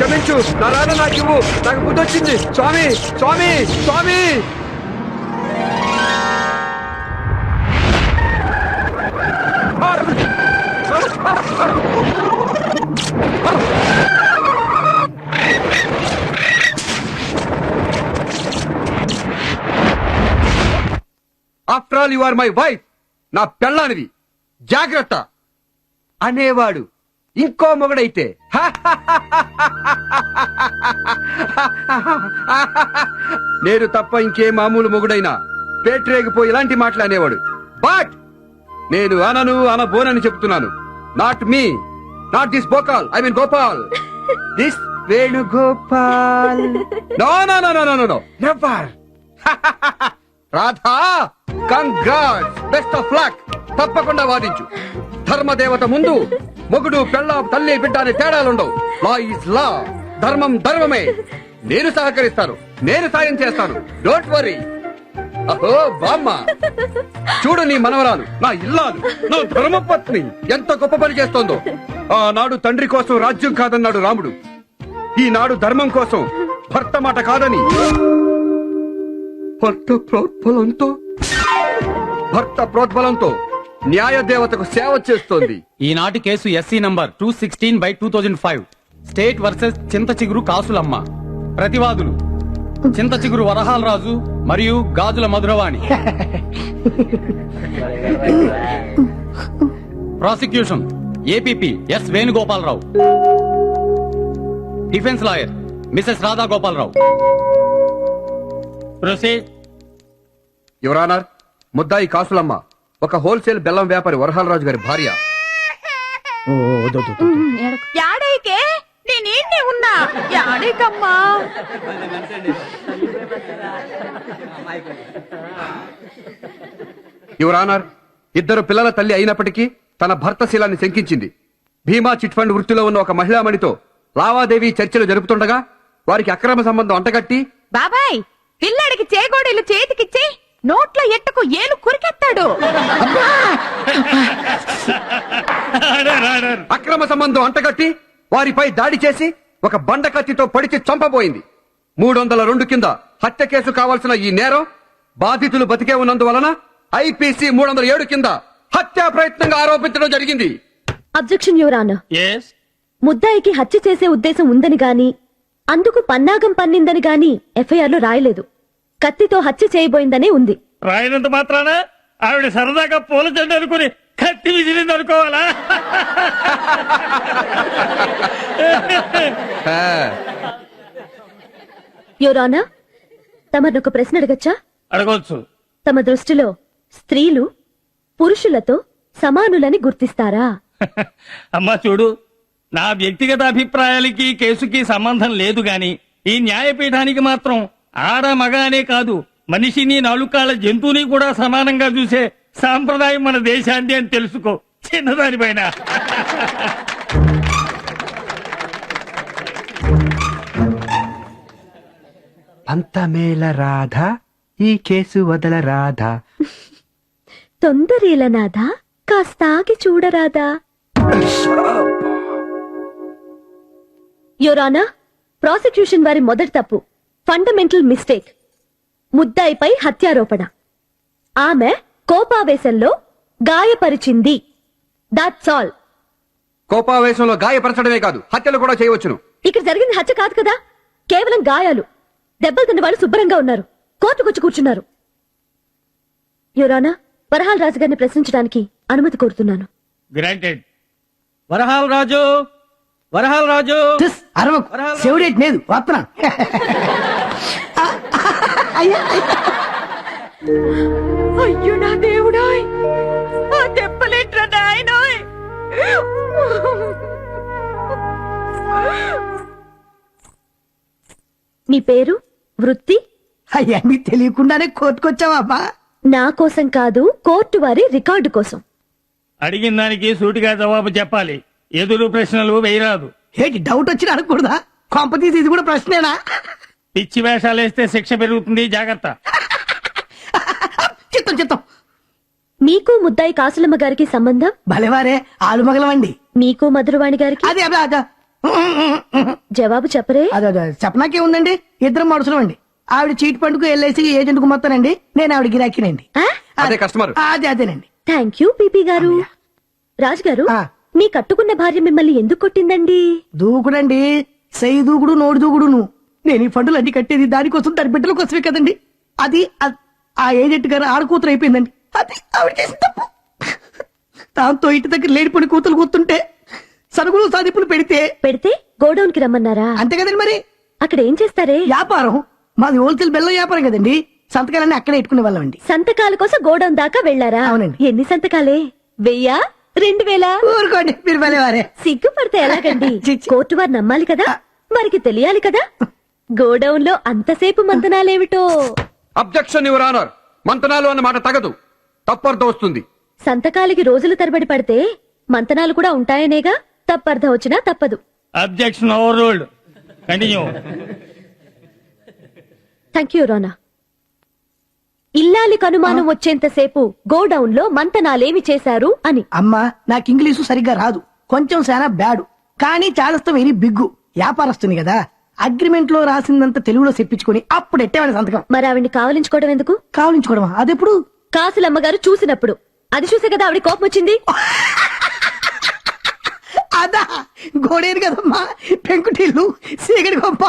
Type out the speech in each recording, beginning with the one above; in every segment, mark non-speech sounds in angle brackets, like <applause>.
క్షమించు. నా రాధ నాకు ఇవ్వు నాకు గుర్తొచ్చింది. స్వామి స్వామి స్వామి! After all you are my wife నా పెళ్ళానివి. జాగ్రత్త. అనేవాడు. ఇంకో మొగుడైతే నేను తప్ప ఇంకే మామూలు మొగుడైనా పేట్రేగిపోయి ఇలాంటి మాట్లాడేవాడు బట్ నేను అనను అనబోనని చెప్తున్నాను not me not this బోకాల్ I mean Gopal this Venugopal no no no no no no never Radha congrats best of luck తప్పకుండా వాదించు. ధర్మదేవత ముందు మొగుడు పెళ్ళ తల్లి బిడ్డ అనే తేడాలుండవు. Law is law. ధర్మం ధర్మమే. నేను సహకరిస్తాను. నేను సాయం చేస్తాను. Don't worry. అహో బామ్మ. చూడు నీ మనవరాలు. నా ఇల్లాలు. నా ధర్మపత్ని. ఎంత గొప్ప పని చేస్తోందో. ఆనాడు తండ్రి కోసం రాజ్యం కాదన్నాడు రాముడు. ఈనాడు ధర్మం కోసం భర్త మాట కాదని. భర్త ప్రోద్బలంతో. భర్త ప్రోద్బలంతో. న్యాయ దేవతకు సేవ చేస్తోంది. ఈనాటి case SC number two sixteen by two thousand five state versus Chinta Chiguru Kasulamma. ప్రతివాదులు. Chinta Chiguru Varahala Raju మరియు Gajula Madhuravani. Prosecution. APP S Venugopalarao. Defence lawyer Mrs Radha Gopalarao proceed. Your honour ముద్దాయి కాసులమ్మ. ఒక హోల్సేల్ బెల్లం వ్యాపారి వరహాలరాజు గారి భార్య. యాడైకే? నేనేంటి ఉన్నా? యాడైకమ్మా. యువరానర్ ఇద్దరు పిల్లల తల్లి అయినప్పటికీ తన భర్త శీలాన్ని శంకించింది. భీమా చిట్ ఫండ్ వృత్తిలో ఉన్న ఒక మహిళామణితో లావాదేవీ చర్చలు జరుపుతుండగా వారికి అక్రమ సంబంధం అంటగట్టి బాబాయ్ పిల్లాడికి చేగోడీలు చేతికిచ్చి నోట్లో ఎట్టుకు ఏలు కురికెత్తాడు. అక్రమ సంబంధం అంటగట్టి వారిపై దాడి చేసి ఒక బండ కత్తితో పొడిచి చంపబోయింది. మూడు వందల రెండు కింద హత్య కేసు కావాల్సిన ఈ నేరం బాధితులు బతికే ఉన్నందువలన ఐపీసీ మూడు వందల ఏడు కింద హత్యా ప్రయత్నంగా ఆరోపించడం జరిగింది. అబ్జెక్షన్ ముద్దాయికి హత్య చేసే ఉద్దేశం ఉందని గాని అందుకు పన్నాగం పన్నిందని గాని ఎఫ్ఐఆర్లో రాయలేదు. కత్తితో హత్య చేయబోయిందనే ఉంది. రాయనంత మాత్రాన ఆవిడ సరదాగా పూల చెండు అనుకుని కత్తి విసిరింది అనుకోవాలా? ఆనర్ తమను ఒక ప్రశ్న అడగచ్చా? అడగొచ్చు తమ దృష్టిలో స్త్రీలు పురుషులతో సమానులని గుర్తిస్తారా? అమ్మా చూడు నా వ్యక్తిగత అభిప్రాయాలకి కేసుకి సంబంధం లేదు గాని ఈ న్యాయపీఠానికి మాత్రం ఆడ మగ అనే కాదు మనిషిని నాలుకాళ్ళ జంతువుని కూడా సమానంగా చూసే సాంప్రదాయం మన దేశాంది అని తెలుసుకో. చిన్నదానిపైన. పంతమేల రాధ ఈ కేసు వదల రాధ. తొందరేలనాదా కాస్త ఆగి చూడరాదా? యువరానా ప్రాసిక్యూషన్ వారి మొదటి తప్పు. ఫండమెంటల్ మిస్టేక్ ముద్దాయిపై హత్యారోపణ. ఆమె కోపావేశంలో గాయపరిచింది. దాట్స్ ఆల్ కోపావేశంలో గాయపరచడమే కాదు హత్యలు కూడా చేయవచ్చును. ఇక్కడ జరిగింది హత్య కాదు కదా? కేవలం గాయాలు. దెబ్బలు తిన్న వాళ్ళు శుభ్రంగా ఉన్నారు. కోర్టుకొచ్చి కూర్చున్నారు. యువరానా వరహాల్ రాజు గారిని ప్రశ్నించడానికి అనుమతి కోరుతున్నాను. గ్రాంటెడ్ వరహాల రాజు! వరహాల రాజు! అరవకు. చెవిడేటి లేదు <laughs> అయ్యా. అయ్యో నా దేవుడాయ్. ఆ నాయనోయ్. నీ పేరు? వృత్తి? అయ్యా మీకు తెలియకుండానే కోర్టుకొచ్చావా నా కోసం కాదు కోర్టు వారి రికార్డు కోసం. అడిగిన దానికి సూటిగా జవాబు చెప్పాలి. ఎదురు ప్రశ్నలు వేయరాదు. ఏంటి డౌట్ వచ్చి అడగకూడదా? కొంపతీసి ఇది కూడా ప్రశ్నేనా? పిచ్చి వేషాలు వేస్తే శిక్ష పెరుగుతుంది జాగ్రత్త. చిత్తం చిత్తం. మీకు ముద్దాయి కాసులమ్మ గారికి సంబంధం? భలేవారే ఆలు మగలవండి మీకు మధురవాణి గారికి? అదే అదే అదే. జవాబు చెప్పరే. అదే అదే చెప్పనాకే ఉందండి ఇద్దరం మనుషులం అండి ఆవిడ చీట్ పండుగ ఎల్ఐసి ఏజెంట్కు మొత్తానండి. నేను ఆవిడ గిరాకీనండి. అదే కస్టమర్. అదే అదేనండి. థ్యాంక్ యూ పీపీ గారు. రాజు గారు. మీ కట్టుకున్న భార్య మిమ్మల్ని ఎందుకు కొట్టిందండి? దూకుడండి. సై దూకుడు నోడు దూకుడును. నేను ఈ ఫండులు అన్ని కట్టేది దానికోసం దాని బిడ్డల కోసమే కదండి. అది ఆ ఏజెంట్ గారు ఆడకూతురు అయిపోయిందండి. అది ఆవిడ చేసిన తప్పు. దాంతో ఇంటి దగ్గర లేడిపోయిన కూతురు కూతుంటే సరుకులు సాధింపులు పెడితే పెడితే గోడౌన్కి రమ్మన్నారా? అంతే కదండి మరి. అక్కడ ఏం చేస్తారే? వ్యాపారం. మాది హోల్సేల్ బెల్లం వ్యాపారం కదండి. సంతకాలన్నీ అక్కడే పెట్టుకునే వాళ్ళం అండి. సంతకాల కోసం గోడౌన్ దాకా వెళ్ళారా అవునండి. ఎన్ని సంతకాలే? వెయ్యా? రెండు వేలా? ఊరుకోండి మీరు సిగ్గుపడితే ఎలాగండి. కోర్టు వారు నమ్మాలి కదా? మరికి తెలియాలి కదా? గోడౌన్లో అంతసేపు మంతనాలేమిటో? అబ్జెక్షన్ యువర్ ఆనర్ మంతనాలు అన్న మాట తగదు. తప్పర్థం వస్తుంది. సంతకాలకి రోజులు తరబడి పడితే మంతనాలు కూడా ఉంటాయనేగా? తప్పర్థం వచ్చినా తప్పదు. Objection overruled continue thank you రోనా ఇల్లాలికి అనుమానం వచ్చేంతసేపు గోడౌన్లో మంతనాలేమి చేశారు అని. అమ్మా నాకు ఇంగ్లీషు సరిగ్గా రాదు. కొంచెం చాలా బ్యాడు. కానీ చాలస్తం వెరీ బిగ్గు. వ్యాపారస్తుంది కదా. అగ్రిమెంట్లో రాసిందంత తెలుగులో చెప్పించుకొని అప్పుడు ఎట్టేవాడి సంతకం. మరి ఆవిడ్ని కావలించుకోవడం ఎందుకు? కావలించుకోవడమా? అదెప్పుడు? కాసులమ్మగారు చూసినప్పుడు. అది చూసే కదా ఆవిడ కోపం వచ్చింది? అదా గోడేరు కదమ్మా. పెంకుటిల్లు సీగడి గొప్ప.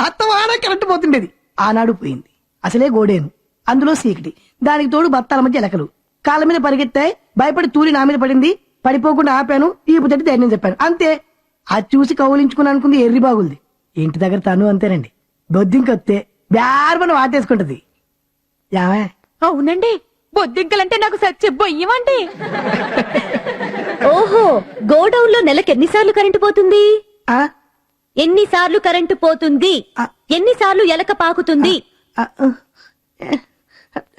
అత్తవాడ కరెంట్ పోతుండేది. ఆనాడు పోయింది. అసలే గోడేను అందులో సీకటి. దానికి తోడు బత్తాల మధ్య ఎలకలు. కాళ్ళ మీద పరిగెత్తాయి భయపడి తూరి నా మీద పడింది. పడిపోకుండా ఆపాను. ఈ తట్టి ధైర్యం చెప్పాను. అంతే. అది చూసి కౌలించుకుని అనుకుంది ఎర్రి బాగుంది ఇంటి దగ్గర తను అంతేనండి. బొద్దింకొత్తే బ్యార్మని వాటేసుకుంటది. యావే అవునండి. బొద్దింకలంటే నాకు సచ్చి బొయ్యమండి ఓహో గోడౌన్లో నెలకు ఎన్నిసార్లు కరెంటు పోతుంది? ఆ? ఎన్నిసార్లు కరెంటు పోతుంది. ఎన్నిసార్లు ఎలక పాకుతుంది? ఆ, ఆ,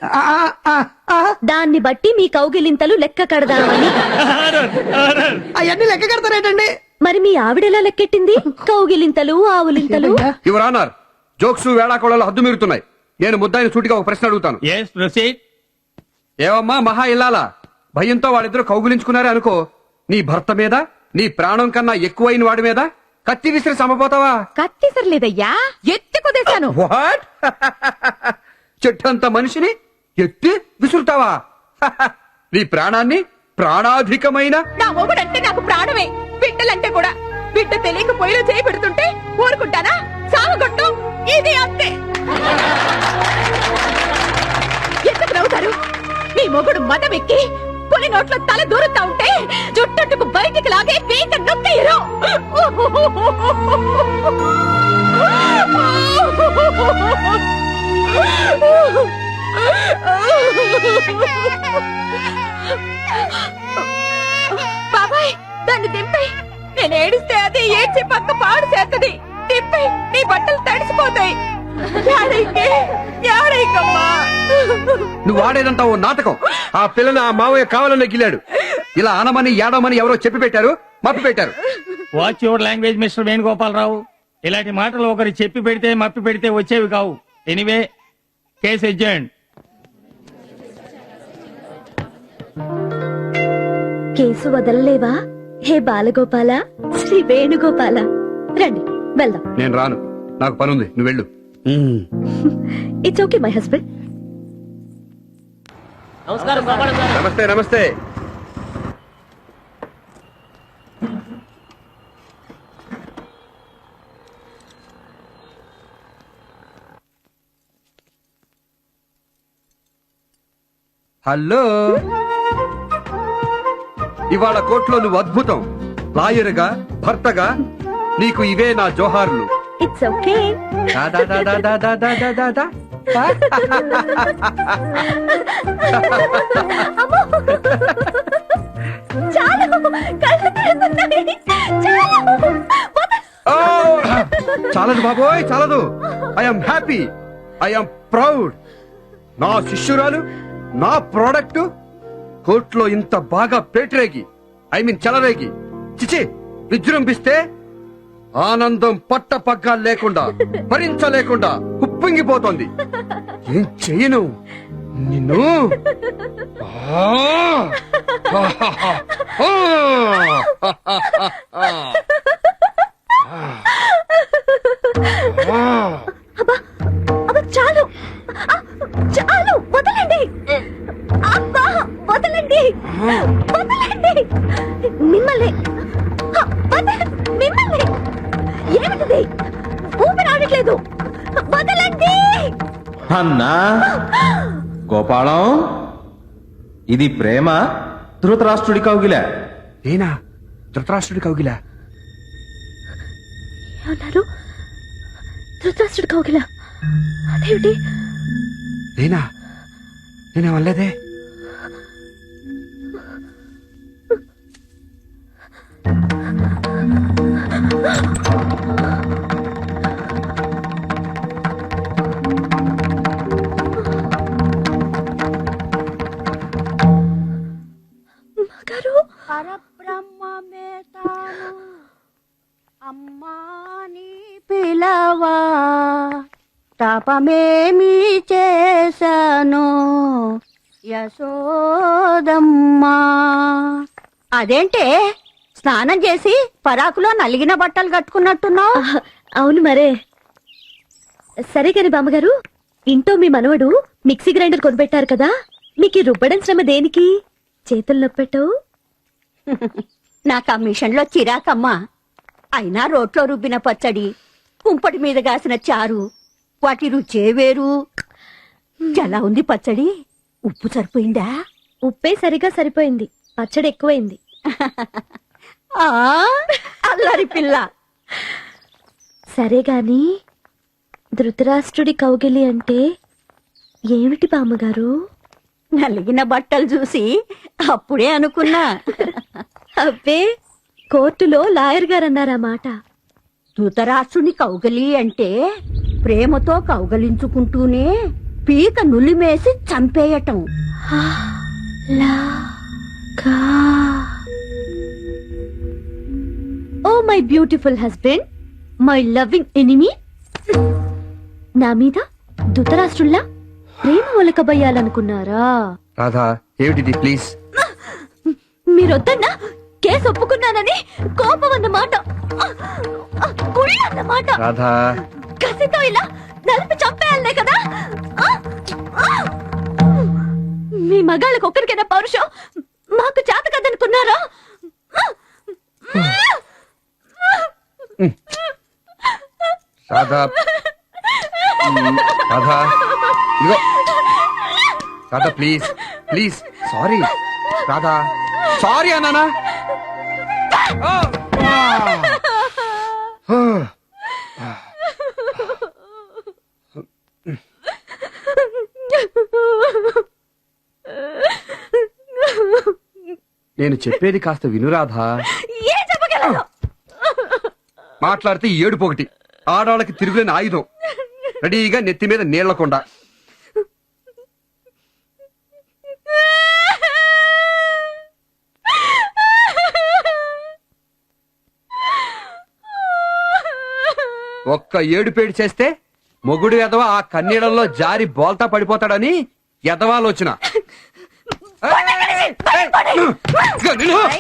ఆ, ఆ, ఆ. దాన్ని బట్టి మీ కౌగిలింతలు లెక్క కడదామని. అవన్నీ లెక్క కడతారేటండి? మరి మీ ఆవిడెలా లెక్కెట్టింది? కౌగిలింతలు ఆవులింతలు? యువర్ ఆనర్ జోక్స్ వేళాకోళాలు హద్దు మీరుతున్నాయి. నేను ముద్దాయిని సూటిగా ఒక ప్రశ్న అడుగుతాను. ఏవమ్మా మహా ఇల్లాలా? భయంతో వాళ్ళిద్దరు కౌగులించుకున్నారే అనుకో. నీ భర్త మీద నీ ప్రాణం కన్నా ఎక్కువైన వాడి మీద కత్తి విసిరి సమపోతావా కత్తిసరలేదయ్యా ఎత్తి కుదేశాను. వాట్ <laughs> చెట్టంత మనిషిని ఎత్తి విసురుతావా? <laughs> నీ ప్రాణాన్ని ప్రాణాధికమైన నా మొగుడంటే నాకు ప్రాణమే. బిడ్డలంటే కూడా బిడ్డ తెలియక పొయ్యిలో చేయి పెడుతుంటే ఊరుకుంటానా సావగొట్టు. ఇది అంతే. ఎందుకు నవ్వుతారు? మీ మొగుడు మదం ఎక్కి పులి నోట్లో తల దూరుతా ఉంటే జుట్టుకు బయటికి లాగే పీక నొక్కిరు Oh దాన్ని దింపై. నేను ఏడిస్తే అది ఏడ్చి పక్క పాడు చేస్తది. దింపై. నీ బట్టలు తడిసిపోతాయి. నువ్వు ఆడేదంతా ఓ నాటకం. ఆ పిల్లని ఆ మావయ్య కావాలని గిల్లాడు. ఇలా అనమని ఏడమని ఎవరో చెప్పి పెట్టారు మప్పి పెట్టారు. Watch your language Mister Venugopalarao ఇలాంటి మాటలు ఒకరు చెప్పి పెడితే మప్పి పెడితే వచ్చేవి కావు. ఎనివే కేసు ఎడ్జెంట్ కేసు వదలలేవా? హే బాలగోపాల శ్రీ వేణుగోపాల. రండి వెళ్దాం. నేను రాను. నాకు పనుంది. నువ్వు వెళ్ళు. ఇట్స్ ఓకే మై హస్బెండ్ నమస్తే నమస్తే. హలో. ఇవాళ కోర్టులో నువ్వు అద్భుతం. లాయర్గా భర్తగా నీకు ఇవే నా జోహార్లు. చాలదు బాబోయ్ చాలదు. ఐఎమ్ హ్యాపీ ఐఎమ్ ప్రౌడ్ నా శిష్యురాలు నా ప్రోడక్ట్ కోర్టులో ఇంత బాగా పేటరేగి ఐ మీన్ చెలరేగి చిచి విజృంభిస్తే ఆనందం పట్ట పగ్గా లేకుండా భరించలేకుండా ఉప్పొంగిపోతోంది ఏం చెయ్యను? నిన్ను? ఆ! మిమ్మల్ని. ఆ, వద- మిమ్మల్ని. ఏమిటిది? ఊపిరి ఆడట్లేదు. వదలండి. అన్నా గోపాలం ఇది ప్రేమ ధృతరాష్ట్రుడి కౌగిల. నేనా ధృతరాష్ట్రుడి కౌగిలా? ఏమన్నారు ధృతరాష్ట్రుడు కౌగిల. అదేమిటి? నేనా? నేనే తపమేమి చేశాను? యశోదమ్మా. అదేంటే? స్నానం చేసి పరాకులో నలిగిన బట్టలు కట్టుకున్నట్టున్నావు? అవును మరే. సరే కాని బామ్మగారు ఇంట్లో మీ మనవడు మిక్సీ గ్రైండర్ కొనిపెట్టారు కదా మీకు ఈ రుబ్బడం శ్రమ దేనికి? చేతులు నొప్పెట్టవు? నాకు ఆ మిషన్లో చిరాకమ్మా. అయినా రోట్లో రుబ్బిన పచ్చడి కుంపటి మీద కాసిన చారు వాటి రుచే వేరు. ఎలా ఉంది పచ్చడి? ఉప్పు సరిపోయిందా? ఉప్పే సరిగా సరిపోయింది. పచ్చడి ఎక్కువైంది. <laughs> ఆ? అల్లరి పిల్ల. సరే గాని ధృతరాష్ట్రుడి కౌగిలి అంటే ఏమిటి బామ్మగారు? నలిగిన బట్టలు చూసి అప్పుడే అనుకున్నా. అబ్బే కోర్టులో లాయర్ గారు అన్నారా మాట? ధృతరాష్ట్రుని కౌగలి అంటే ప్రేమతో కౌగలించుకుంటూనే పీక నులిమేసి చంపేయటం. ఓ my beautiful husband my loving enemy నా మీద ధృతరాష్ట్రుల్లా ప్రేమ ఒలకబయ్యాలనుకున్నారా? రాధా ఏమిటిది? ప్లీజ్ మీరొద్దన్నా కేసు ఒప్పుకున్నానని కోపం అన్నమాట కుళ్ళ అన్నమాట రాధా. కసితో ఇలా నలిపి చంపేయాలనే కదా? ఆ! ఆ! మీ మగాళ్ళకి ఒక్కరికైనా పౌరుషం మాకు చేత కదనుకున్నారా? రాధా రాధా ఇదిగో. Radha please please sorry Radha sorry అన్నానా! నేను చెప్పేది కాస్త వినురాధా మాట్లాడితే ఏడుపు ఒకటి ఆడవాళ్ళకి తిరుగులేని ఆయుధం రెడీగా నెత్తి మీద నీళ్ళకుండా ఒక్క ఏడుపేడు చేస్తే మొగుడు ఎదవ ఆ కన్నీళ్ళల్లో జారి బోల్తా పడిపోతాడని ఎదవాలోచన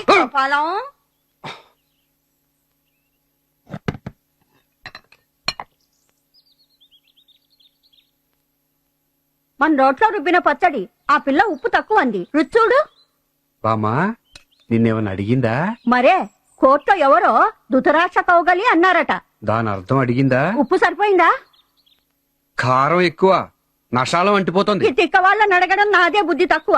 గోపాలం మన రోట్లో రుబ్బిన పచ్చడి ఆ పిల్ల ఉప్పు తక్కువ అంది రుచూడు బామా నిన్నేమన్నా అడిగిందా? మరే కోర్టులో ఎవరో దుతరాక్ష కౌగలి అన్నారట. దాని అర్థం అడిగిందా? ఉప్పు సరిపోయిందా? కారం ఎక్కువ నషాలం అంటిపోతుంది. ఈ తిక్క వాళ్ళని అడగడం నాదే బుద్ధి తక్కువ.